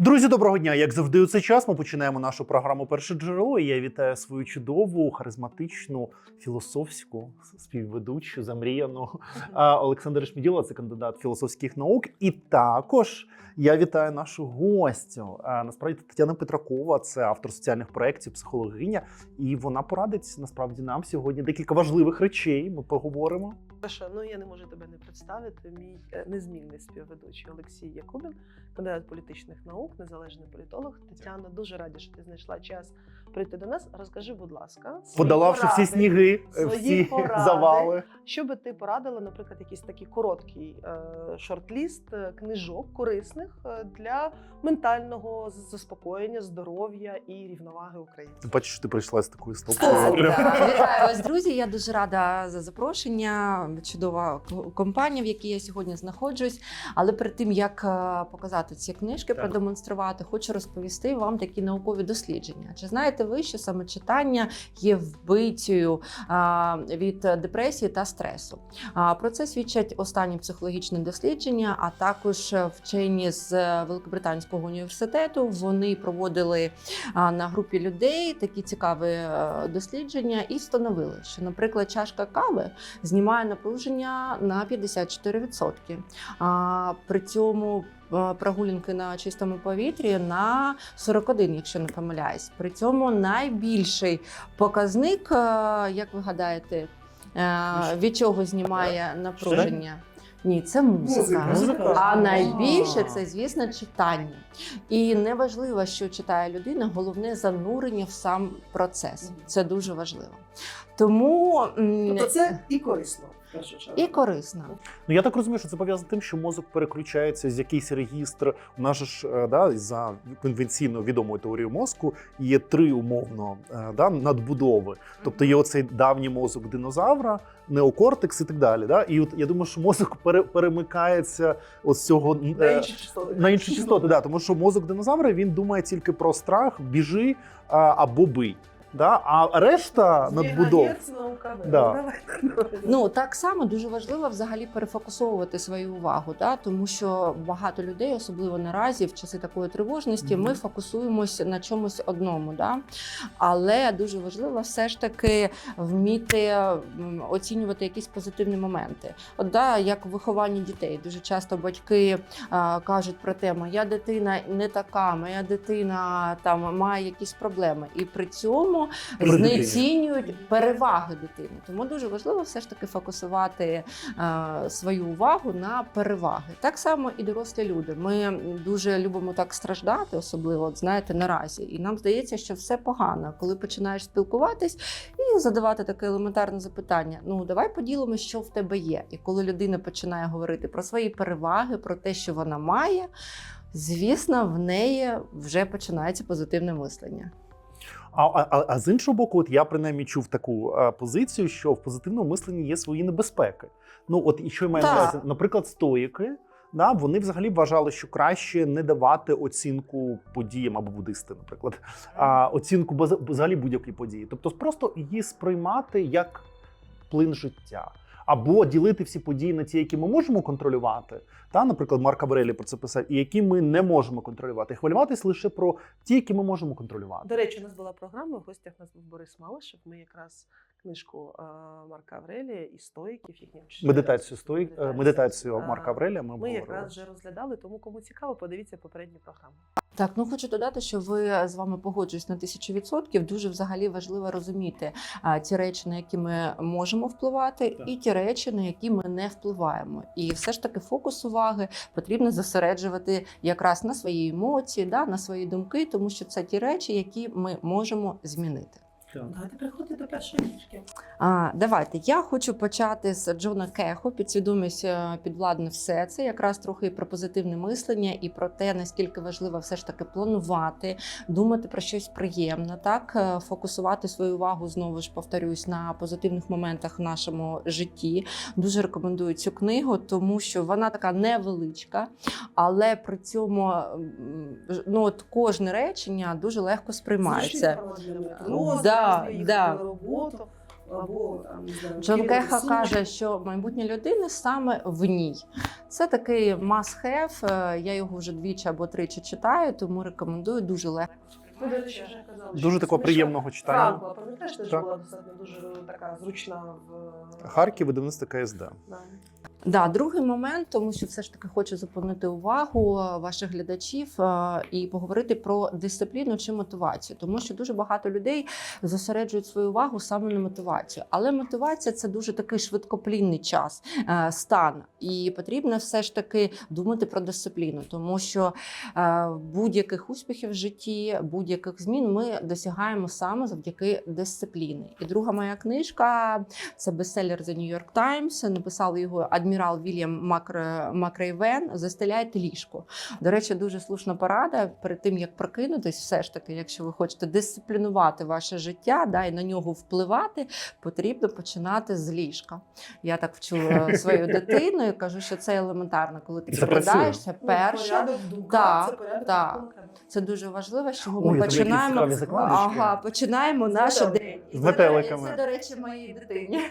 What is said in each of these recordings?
Друзі, доброго дня! Як завжди, у цей час ми починаємо нашу програму Перше джерело. І я вітаю свою чудову, харизматичну, філософську співведучу, замріяну Олександра Шміділа, це кандидат філософських наук. І також я вітаю нашу гостю. Насправді Тетяна Петракова, це автор соціальних проєктів, психологиня, і вона порадить насправді нам сьогодні декілька важливих речей. Ми поговоримо. Саша, ну я не можу тебе не представити. Мій е, незмінний співведучий Олексій Якубін, кандидат політичних наук, незалежний політолог. Тетяна, дуже раді, що ти знайшла час прийти до нас. Розкажи, будь ласка, Подолавши всі сніги, свої всі поради. завали. Що би ти порадила, наприклад, якийсь такий короткий е, шорт-ліст е, книжок корисних е, для ментального заспокоєння, здоров'я і рівноваги України? Бачиш, що ти прийшла з такою Так, стопкою. Вітаю вас, друзі. Я дуже рада за запрошення. Чудова компанія, в якій я сьогодні знаходжусь. Але перед тим як е, показати ці книжки, Так. продемонструвати, хочу розповісти вам такі наукові дослідження. Чи знаєте ви, що саме читання є вбиттю від депресії та стресу? Про це свідчать останні психологічні дослідження, а також вчені з Великобританського університету. Вони проводили на групі людей такі цікаві е, дослідження і встановили, що, наприклад, чашка кави знімає напруження на 54%. А при цьому прогулянки на чистому повітрі на 41, якщо не помиляюсь. При цьому найбільший показник, е, як ви гадаєте, е, від чого знімає напруження? Ні, це музика. Музика. А найбільше це, звісно, читання. І неважливо, що читає людина, головне занурення в сам процес. Це дуже важливо. Тому Тобто це і корисно. І корисно. Ну я так розумію, що це пов'язано з тим, що мозок переключається з якийсь регістр. У нас ж е, да, за конвенційно відомою теорією мозку є три умовно е, да, надбудови. Тобто є оцей давній мозок динозавра, неокортекс і так далі. Да? І от я думаю, що мозок пере, перемикається от з цього е, на інші частоти. на інші частоти. Да, тому що мозок динозавра він думає тільки про страх, біжи або бий. Да? А решта надбудов. Да. Ну. Ну так само дуже важливо взагалі перефокусовувати свою увагу, да? тому що багато людей, особливо наразі, в часи такої тривожності, ми фокусуємося на чомусь одному. Да? Але дуже важливо все ж таки вміти оцінювати якісь позитивні моменти. От да, як в вихованні дітей, дуже часто батьки а, кажуть про те, моя дитина не така, моя дитина там має якісь проблеми, і при цьому Дитині. знецінюють переваги дитини. Тому дуже важливо все ж таки фокусувати е, свою увагу на переваги. Так само і дорослі люди. Ми дуже любимо так страждати, особливо от, знаєте, наразі. І нам здається, що все погано, коли починаєш спілкуватись і задавати таке елементарне запитання: ну давай поділимо, що в тебе є. І коли людина починає говорити про свої переваги, про те, що вона має. Звісно, в неї вже починається позитивне мислення. А, а, а- з іншого боку, от я принаймні чув таку е, позицію, що в позитивному мисленні є свої небезпеки. Ну от і що я маю на увазі? Наприклад, стоїки. Да, вони взагалі вважали, що краще не давати оцінку подіям або буддисти, наприклад, а оцінку взагалі будь-якої події. Тобто просто її сприймати як плин життя. Або ділити всі події на ті, які ми можемо контролювати. Та, наприклад, Марк Аврелі про це писав, і які ми не можемо контролювати. Хвилюватись лише про ті, які ми можемо контролювати. До речі, у нас була програма. В гостях у нас був Борис Малишев. Ми якраз книжку е, Марка Аврелія і стоїків їхніх. Медитацію стоїть Медитацію. медитацію Марка Аврелія. Ми, Ми якраз вже розглядали, тому кому цікаво, подивіться попередню програму. Так, ну хочу додати, що ви з вами погоджуюсь на тисячу відсотків. Дуже взагалі важливо розуміти а, ті речі, на які ми можемо впливати, Так. і ті речі, на які ми не впливаємо. І все ж таки фокус уваги потрібно зосереджувати якраз на свої емоції, да, на свої думки, тому що це ті речі, які ми можемо змінити. Давайте переходити до першої книжки. А, давайте. Я хочу почати з Джона Кехо. Підсвідомість е, підвладне все. Це якраз трохи і про позитивне мислення і про те, наскільки важливо все ж таки планувати, думати про щось приємне, так Е, фокусувати свою увагу знову ж повторюсь на позитивних моментах в нашому житті. Дуже рекомендую цю книгу, тому що вона така невеличка, але при цьому ну, от кожне речення дуже легко сприймається. Метро, Да, зручно да. роботу. або там Джон Кеха каже, що майбутнє людини саме в ній. Це такий must-have, е, Я його вже двічі або тричі читаю, тому рекомендую дуже легко. Дуже такого приємного читання. Франкла, пам'ятаєш, теж Так. була достатньо дуже така зручна в Харків, видавництво КСД. Да. Да, другий момент, тому що все ж таки хочу зупинити увагу ваших глядачів е, і поговорити про дисципліну чи мотивацію, тому що дуже багато людей зосереджують свою увагу саме на мотивацію. Але мотивація це дуже такий швидкоплінний час, е, стан, і потрібно все ж таки думати про дисципліну, тому що е, будь-яких успіхів в житті, будь-яких змін ми досягаємо саме завдяки дисципліні. І друга моя книжка це бестселер The New York Times. Написав його адмірал Вільям Макр... Макрейвен. Застеляйте ліжко. До речі, дуже слушна порада. Перед тим як прокинутись, все ж таки, якщо ви хочете дисциплінувати ваше життя, да, і на нього впливати, потрібно починати з ліжка. Я так вчу е, свою дитину і кажу, що це елементарно, коли ти прокидаєшся. Ну, думках, Так, це так. це дуже важливо, що ми Ой, починаємо. Ага, починаємо наш день. З це, метеликами. Це, до речі, моїй дитині.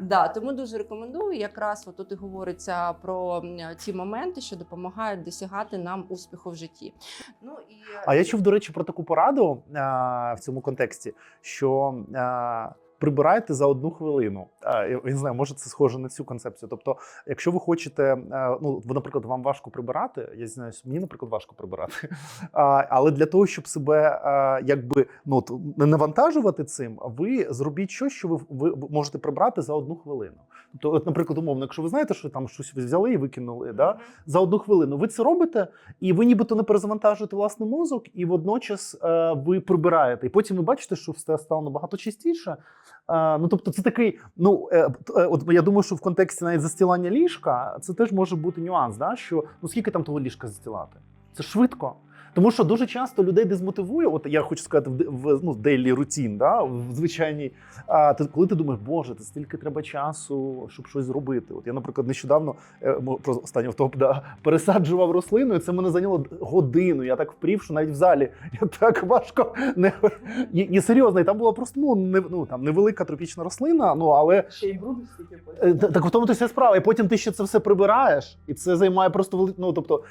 да, тому дуже рекомендую. Якраз от тут і говориться про ці моменти, що допомагають досягати нам успіху в житті. Ну і А я чув, до речі, про таку пораду а, в цьому контексті, що а, прибирайте за одну хвилину. Я, не знаю, може це схоже на цю концепцію. Тобто, якщо ви хочете, ну наприклад, вам важко прибирати, я знаюсь, мені, наприклад, важко прибирати. Але для того, щоб себе якби ну не навантажувати цим, ви зробіть щось, що ви, ви можете прибрати за одну хвилину. Тобто, от, наприклад, умовно, якщо ви знаєте, що там щось ви взяли і викинули, да, за одну хвилину. Ви це робите, і ви нібито не перезавантажуєте власний мозок, і водночас е, ви прибираєте. І потім ви бачите, що все стало набагато частіше. Е, ну тобто, це такий. Ну е, е, от я думаю, що в контексті навіть застілання ліжка це теж може бути нюанс, да? що ну скільки там того ліжка застілати? Це швидко. Тому що дуже часто людей дезмотивує, от я хочу сказати, в, ну, daily routine, да, в звичайній. А ти коли ти думаєш, боже, це стільки треба часу, щоб щось зробити. От я, наприклад, нещодавно е, про останній топ да, пересаджував рослину, і це мене зайняло годину. Я так впрів, що навіть в залі я так важко не і, і серйозно. І там була просто ну, не, ну там невелика тропічна рослина. Ну але Ще й бруду стільки е, так в тому то вся справа. І потім ти ще це все прибираєш, і це займає просто вели... ну, тобто,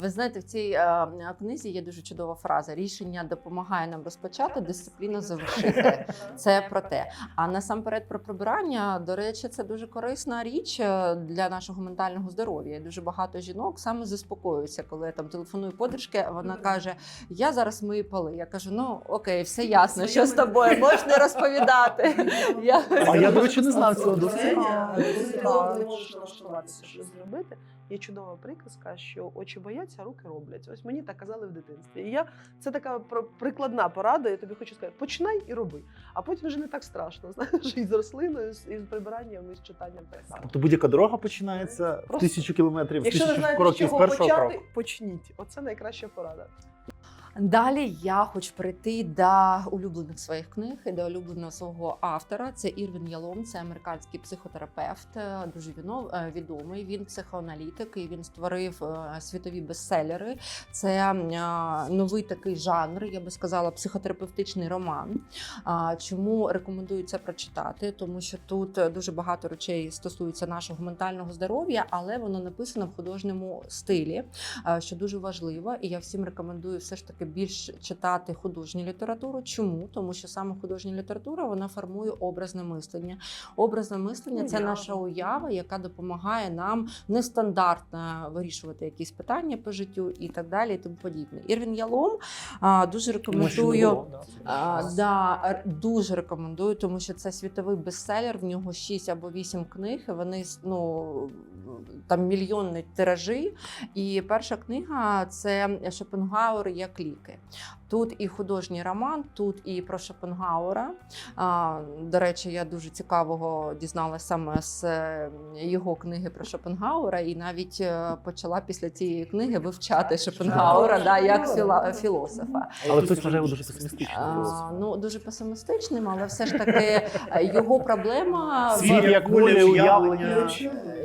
ви знаєте, в цій е, книзі є дуже чудова фраза: рішення допомагає нам розпочати, дисципліна завершити. Це про те. А насамперед про прибирання, до речі, це дуже корисна річ е, для нашого ментального здоров'я. Дуже багато жінок саме заспокоюються, коли я там телефоную подружки. Вона каже: Я зараз мию поли. Я кажу: ну окей, все ясно, що з тобою можеш не розповідати. Я- А я, до речі, не знав цього досить. не можеш налаштуватися, що зробити. Є чудова приказка, що очі бояться, руки роблять. Ось мені так казали в дитинстві. І я це така прикладна порада. Я тобі хочу сказати: починай і роби. А потім вже не так страшно. Знаєш, і з рослиною, і з- прибиранням, і з читанням так тобто будь-яка дорога починається в тисячу кілометрів, в тисячу кроків з першого почати, кроку. почніть. Оце найкраща порада. Далі я хочу перейти до улюблених своїх книг і до улюбленого свого автора. Це Ірвін Ялом, це американський психотерапевт, е, дуже е, відомий. Він психоаналітик і він створив е, світові бестселери. Це новий такий жанр, я би сказала, психотерапевтичний роман. Чому рекомендую це прочитати? Тому що тут дуже багато речей стосуються нашого ментального здоров'я, але воно написано в художньому стилі, що дуже важливо. І я всім рекомендую все ж таки більш читати художню літературу. Чому? Тому що саме художня література вона формує образне мислення. Образне мислення це наша уява, яка допомагає нам нестандартно вирішувати якісь питання по життю і так далі, і тому подібне. Ірвін Ялом а, дуже рекомендую. А, да, дуже рекомендую, тому що це світовий бестселер. В нього 6 або 8 книг. і Вони ну там мільйонні тиражі. І перша книга це Шопенгауер як ліки. Тут і художній роман, тут і про Шопенгауера. До речі, я дуже цікавого дізналася саме з е, його книги про Шопенгауера, і навіть е, почала після цієї книги вивчати Шопенгауера да, як філа- філософа. Але хтось вважає його дуже песимістичним. Ну дуже песимістичним, але все ж таки е, його проблема в- Світ як воля, уявлення.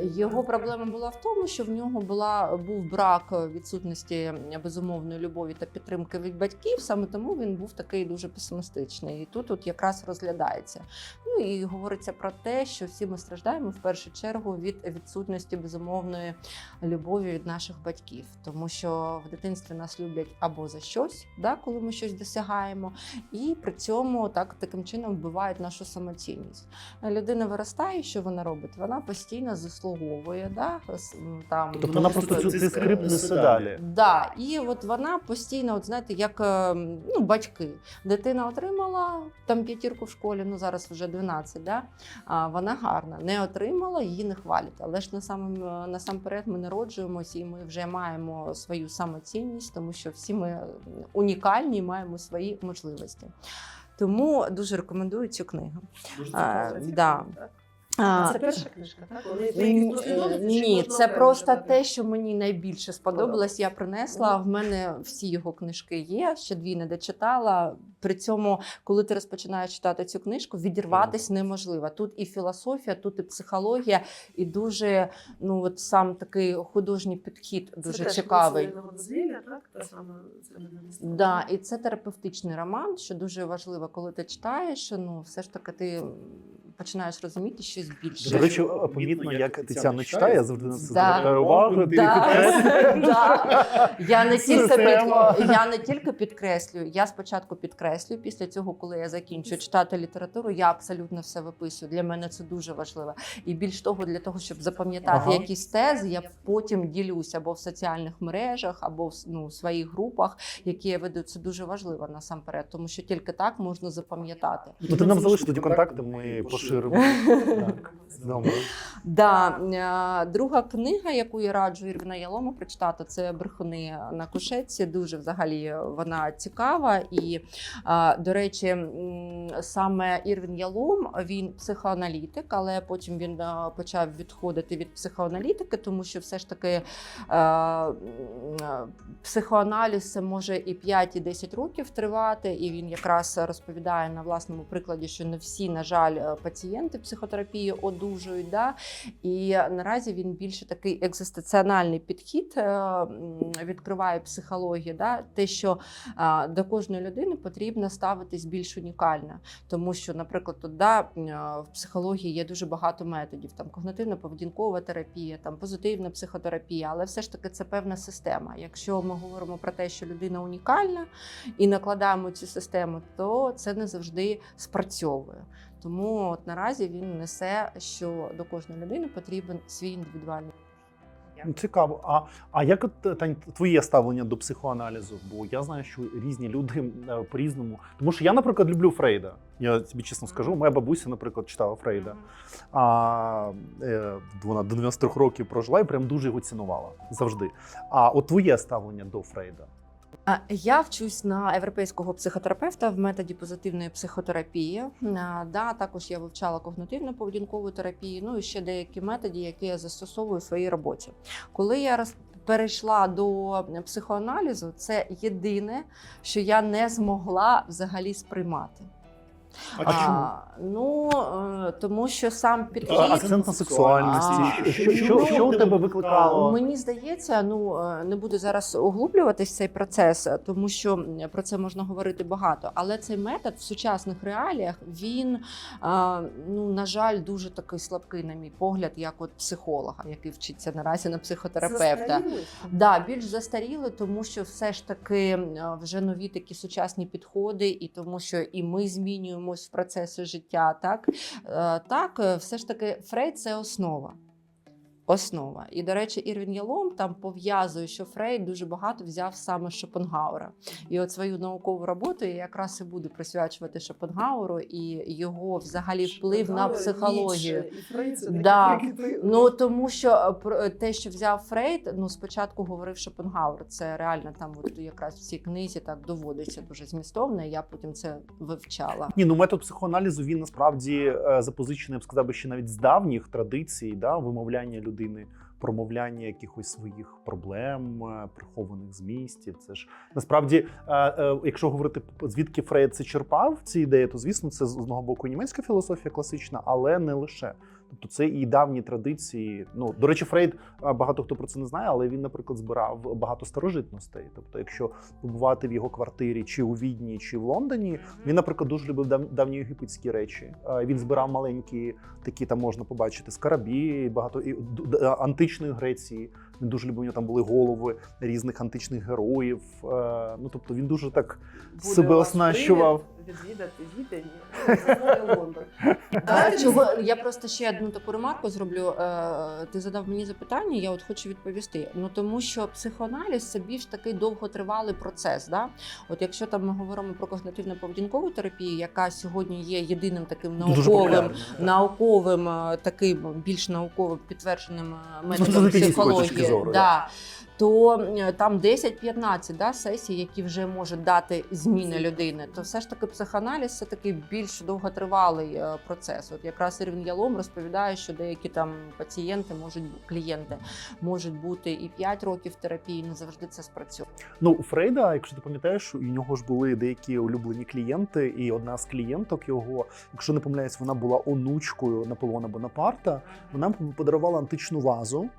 його проблема була в тому, що в нього була був брак відсутності безумовної любові та підтримки підтримки від батьків. Саме тому він був такий дуже песимістичний. І тут от якраз розглядається. Ну і говориться про те, що всі ми страждаємо в першу чергу від відсутності безумовної любові від наших батьків, тому що в дитинстві нас люблять або за щось, да, коли ми щось досягаємо, і при цьому так таким чином вбивають нашу самоцінність. Людина виростає, що вона робить? Вона постійно заслуговує, да, там Тобто вона просто цю цей скрип несе далі. Да, і от вона постійно, от знаєте, як е, ну, батьки. Дитина отримала там п'ятірку в школі, ну зараз вже 12, да? а вона гарна. Не отримала, її не хвалять. Але ж насам, насамперед ми народжуємося і ми вже маємо свою самоцінність, тому що всі ми унікальні і маємо свої можливості. Тому дуже рекомендую цю книгу. А, да. А, Це перша книжка, так? Ні, це просто те, що мені найбільше сподобалось. Я принесла. В мене всі його книжки є. Ще дві не дочитала. При цьому, коли ти розпочинаєш читати цю книжку, відірватися неможливо. Тут і філософія, тут і психологія, і дуже ну от сам такий художній підхід дуже цікавий. Да, і це терапевтичний роман, що дуже важливо, коли ти читаєш. Ну, все ж таки, ти починаєш розуміти щось більше. До речі, помітно, як Тетяна читає, я завжди на це звертаю увагу. Ти не я не тільки підкреслюю, я спочатку підкреслюю. Після цього, коли я закінчую читати літературу, я абсолютно все виписую. Для мене це дуже важливо. І більш того, для того, щоб запам'ятати якісь тези, я потім ділюся або в соціальних мережах, або в ну, своїх групах, які я веду. Це дуже важливо насамперед, тому що тільки так можна запам'ятати. Ну ти нам залиш тоді контакти, ми поширимо. Так, добре. Да, е, друга книга, яку я раджу Ірвіна Ялому прочитати, це брехуни на кушетці. Дуже взагалі вона цікава. І, е, до речі, саме Ірвін Ялом він психоаналітик, але потім він е, почав відходити від психоаналітики, тому що все ж таки психоаналіз це може і 5, і 10 років тривати. І він якраз розповідає на власному прикладі, що не всі, на жаль, пацієнти психотерапії одужують. Да? І наразі він більше такий екзистенціональний підхід е, відкриває психологію. Да? Те, що е, до кожної людини потрібно ставитись більш унікально. Тому що, наприклад, тут, да, е, в психології є дуже багато методів: там когнитивно-поведінкова терапія, там позитивна психотерапія, але все ж таки це певна система. Якщо ми говоримо про те, що людина унікальна і накладаємо цю систему, то це не завжди спрацьовує. Тому от наразі він несе, що до кожної людини потрібен свій індивідуальний. Ну, Цікаво. А, а як от Тань, твоє ставлення до психоаналізу? Бо я знаю, що різні люди е, по-різному. Тому що я, наприклад, люблю Фрейда. Я тобі чесно скажу, моя бабуся, наприклад, читала Фрейда. А е, вона до 93 років прожила і прям дуже його цінувала завжди. А от твоє ставлення до Фрейда? Я вчусь на європейського психотерапевта в методі позитивної психотерапії. Да, також я вивчала когнитивно-поведінкову терапію, ну і ще деякі методи, які я застосовую в своїй роботі. Коли я перейшла до психоаналізу, це єдине, що я не змогла взагалі сприймати. А чому? ну е, тому що сам підхід А, Акцент на сексуальності. А, Що, що, що, що у тебе викликало? Мені здається, ну е, не буду зараз углублюватись в цей процес, тому що про це можна говорити багато. Але цей метод в сучасних реаліях він е, ну на жаль дуже такий слабкий, на мій погляд, як от психолога, який вчиться наразі на психотерапевта. Да, більш застаріли, тому що все ж таки вже нові такі сучасні підходи, і тому що і ми змінюємось в процесі життя. Так, Е, так е, все ж таки Фрейд це основа. Основа. І, до речі, Ірвін Ялом там пов'язує, що Фрейд дуже багато взяв саме з Шопенгауера. І от свою наукову роботу я якраз і буду присвячувати Шопенгауеру і його взагалі вплив на психологію. Ніцше і Фрейд це Да. Ну тому що е, про е, те, що взяв Фрейд, ну спочатку говорив Шопенгауер. Це реально там, от якраз в цій книзі так доводиться дуже змістовно. і Я потім це вивчала. Ні, ну метод психоаналізу він насправді е, запозичений, я б сказав би, ще навіть з давніх традицій, да, вимовляння людини, промовляння якихось своїх проблем, прихованих прихованих змістів. Це ж насправді, е, е, якщо говорити звідки Фрейд це черпав ці ідеї, то звісно, це з одного боку німецька філософія класична, але не лише. Тобто це і давні традиції. Ну до речі, Фрейд багато хто про це не знає, але він, наприклад, збирав багато старожитностей. Тобто, якщо побувати в його квартирі, чи у Відні, чи в Лондоні, він, наприклад, дуже любив дав- давньоєгипетські речі. Він збирав маленькі такі, там можна побачити скарабі, багато і д- античної Греції. Він дуже любив, у нього там були голови різних античних героїв. Е, Ну тобто він дуже так Буде себе оснащував. Відвідати Відень, Лондон. А, чого я просто ще одну таку ремарку зроблю. Е, Ти задав мені запитання, я от хочу відповісти. Ну тому що психоаналіз це більш такий довготривалий процес. Да? От якщо там ми говоримо про когнитивно-поведінкову терапію, яка сьогодні є єдиним таким науковим науковим, е, таким більш науково підтвердженим е, методом психології. да. То там 10-15 да, сесій, які вже можуть дати зміни людини, то все ж таки психоаналіз це такий більш довготривалий е, процес. От якраз Ірвін Ялом розповідає, що деякі там пацієнти можуть клієнти можуть бути і 5 років терапії, не завжди це спрацює. Ну, у Фрейда, якщо ти пам'ятаєш, у нього ж були деякі улюблені клієнти, і одна з клієнток його, якщо не помиляюсь, вона була онучкою Наполеона Бонапарта. Вона подарувала античну вазу.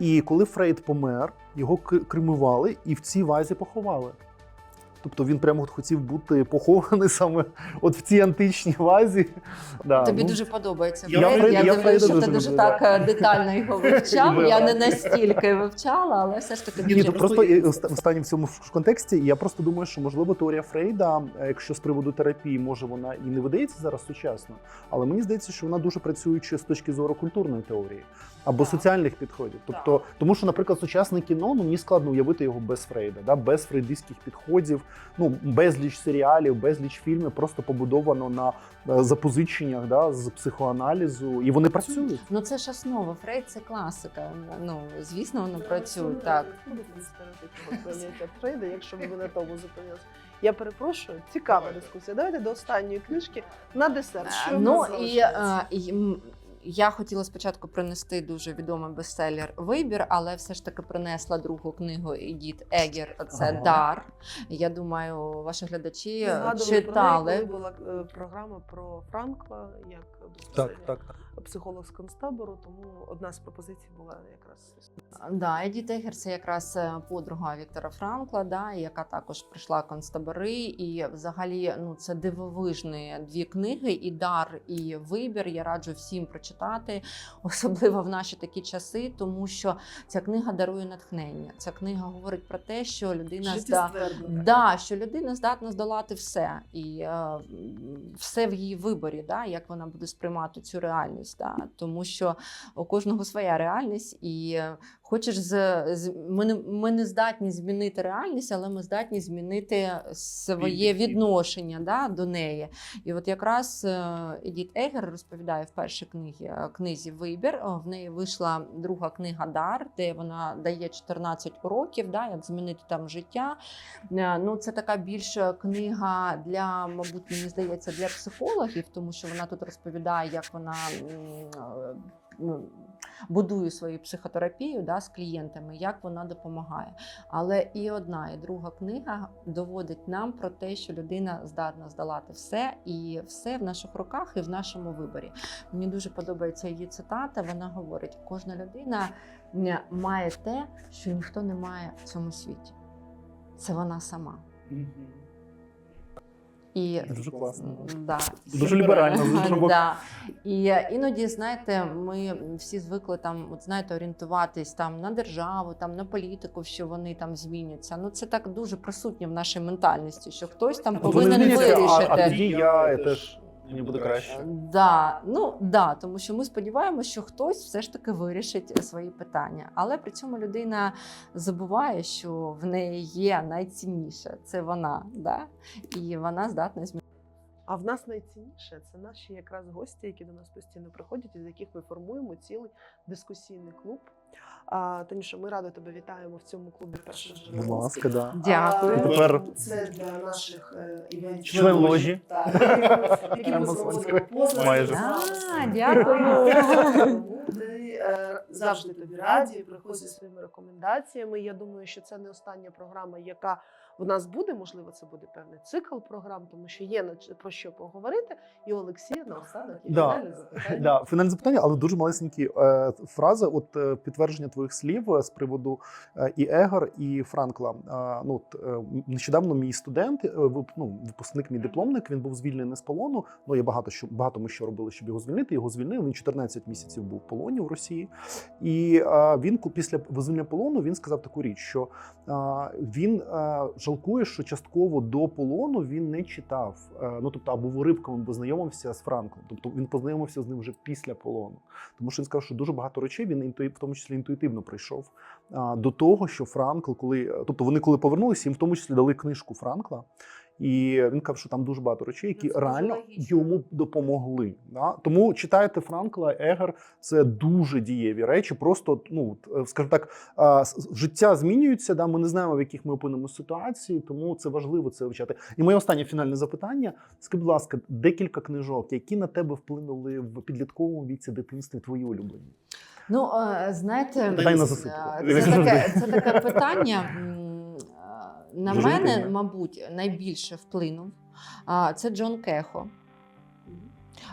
І коли Фрейд помер, його кремували і в цій вазі поховали. Тобто він прямо от хотів бути похований саме от в цій античній вазі. Да, Тобі ну, дуже подобається я. Фрейда- Я, я думаю, що ти дуже дуже так да. е, детально його вивчав. Я не настільки вивчала, але все ж таки Ні, дуже то просто останнім в цьому контексті. Я просто думаю, що можливо теорія Фрейда, е, якщо з приводу терапії, може вона і не видається зараз сучасно, але мені здається, що вона дуже працююча з точки зору культурної теорії або Так. соціальних підходів. Тобто, тому що, наприклад, сучасне кіно ну мені складно уявити його без Фрейда, да, без фрейдистських підходів, ну безліч серіалів, безліч фільмів просто побудовано на е, запозиченнях да, з психоаналізу, і вони працюють. Ну це ж основа. Фрейд це класика. Ну звісно, воно працює так. поняття Фрейда, якщо ми на тому зупинилися. Я перепрошую, цікава дискусія. Давайте до останньої книжки на десерт. Що Ну і, е, і я хотіла спочатку принести дуже відомий бестселер Вибір, але все ж таки принесла другу книгу Едіт Егер. Це Ага. Дар. Я думаю, ваші глядачі згадували про неї, читали. коли була е, програма про Франкла як безпосередньо так. Психолог з концтабору, тому одна з пропозицій була якраз Да, Едіт Егер це якраз е, подруга Віктора Франкла, да, яка також прийшла концтабори. І взагалі ну, це дивовижні дві книги: і дар, і вибір. Я раджу всім прочитати, особливо в наші такі часи, тому що ця книга дарує натхнення. Ця книга говорить про те, що людина зда... Да, що людина здатна здолати все, і е, все в її виборі, да, як вона буде сприймати цю реальність. Да, тому що у кожного своя реальність, і е, хочеш з, з ми, не, ми не здатні змінити реальність, але ми здатні змінити своє відношення да, до неї. І от якраз е, Едіт Егер розповідає в першій книгі, е, книзі Вибір. В неї вийшла друга книга Дар, де вона дає 14 уроків, да, як змінити там життя. Е, Ну, це така більше книга для, мабуть, мені здається, для психологів, тому що вона тут розповідає, як вона. Ну, Будує свою психотерапію да, з клієнтами, як вона допомагає. Але і одна, і друга книга доводить нам про те, що людина здатна здолати все, і все в наших руках і в нашому виборі. Мені дуже подобається її цитата. Вона говорить: кожна людина має те, що ніхто не має в цьому світі. Це вона сама. І Дуже класно. Да. Дуже ліберально, з. Да. І іноді, знаєте, ми всі звикли там, от знаєте, орієнтуватись там на державу, там на політику, що вони там зміняться. Ну це так дуже присутнє в нашій ментальності, що хтось там повинен вирішити. а-. А, тоді я теж мені буде краще. Да, ну да, тому що ми сподіваємося, що хтось все ж таки вирішить свої питання. Але при цьому людина забуває, що в неї є найцінніше це вона, да? і вона здатна змінити. А в нас найцінніше це наші якраз гості, які до нас постійно приходять, із яких ми формуємо цілий дискусійний клуб. А, Танюша, ми радо тебе вітаємо в цьому клубі перше Будь ласка, да. Дякую. А, Тепер це для наших е, івентів. Член ложі. Так, які ми Майже. А, дякую. Е, завжди тобі раді. Приходь зі своїми рекомендаціями. Я думаю, що це не остання програма, яка В нас буде, можливо, це буде певний цикл програм, тому що є про що поговорити. І Олексія наостанок є Да. фінальне запитання. Да, фінальне запитання, але дуже малесенькі е, фрази. От е, підтвердження твоїх слів е, з приводу е, і Егор, і Франкла. Е, ну, от, е, нещодавно мій студент, е, ну, випускник, мій дипломник, він був звільнений з полону. Ну, я багато що багато ми що робили, щоб його звільнити. Його звільнили. Він 14 місяців був в полоні в Росії. І е, він після визволення полону він сказав таку річ, що він жалкує, що частково до полону він не читав. Ну тобто, або уривками познайомився з Франклом. Тобто він познайомився з ним вже після полону. Тому що він сказав, що дуже багато речей він в тому числі інтуїтивно прийшов до того, що Франкл, коли тобто вони коли повернулися, їм в тому числі дали книжку Франкла. І він казав, що там дуже багато речей, які Ну, це реально логічно. йому допомогли. Да? Тому читайте Франкла, Егер це дуже дієві речі. Просто ну е, скажімо так, життя змінюється. Да? Ми не знаємо, в яких ми опинимося ситуації, тому це важливо це вивчати. І моє останнє фінальне запитання: скажи, будь ласка, декілька книжок, які на тебе вплинули в підлітковому віці дитинстві, твої улюблені. Ну, знаєте, Питання на це таке, це таке питання. На Дуже мене, мабуть, найбільше вплинув. Це Джон Кехо.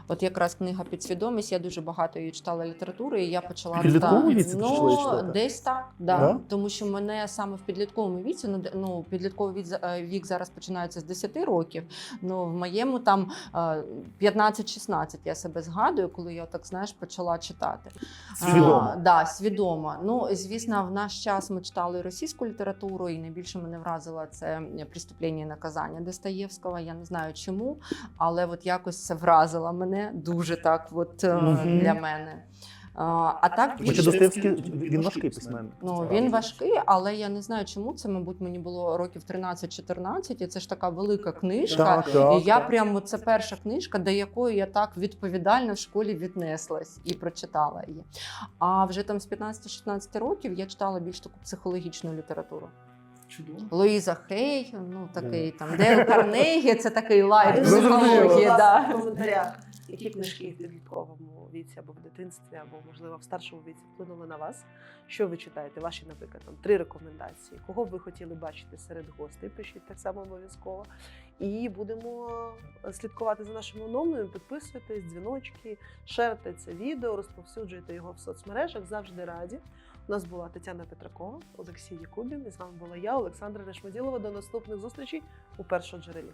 От якраз книга Підсвідомість. Я дуже багато її читала літератури, і я почала В підлітковому та- віці ну, читати? десь так. Да. Да? Тому що мене саме в підлітковому віці, ну, ну підлітковий вік, е, вік зараз починається з 10 років. Ну в моєму там е, 15-16 я себе згадую, коли я так знаєш почала читати. Свідомо. А, да, свідомо. Ну, звісно, в наш час ми читали російську літературу, і найбільше мене вразило це «Преступлення і наказання Достоєвського. Я не знаю чому, але от якось це вразило мене дуже так, от Мгм. для мене. А, а так більше- Достоєвський він важкий письменник. Ну, він важкий, але я не знаю, чому це, мабуть, мені було років 13-14, і це ж така велика книжка. Так, так, і я так. прямо це перша книжка, до якої я так відповідально в школі віднеслась і прочитала її. А вже там з 15-16 років я читала більш таку психологічну літературу. Чудово. Луїза Хей, ну такий там Дейл Карнегі, це такий лайт психології. Да. які книжки в підлітковому віці або в дитинстві, або можливо в старшому віці вплинули на вас. Що ви читаєте? Ваші, наприклад, там три рекомендації. Кого б ви хотіли бачити серед гостей? Пишіть так само обов'язково. І будемо слідкувати за нашими оновленнями. Підписуйтесь, дзвіночки, шерте це відео, розповсюджуйте його в соцмережах. Завжди раді. У нас була Тетяна Петракова, Олексій Якубін. І з вами була я, Олександра Решмоділова. До наступних зустрічей у першому джерелі.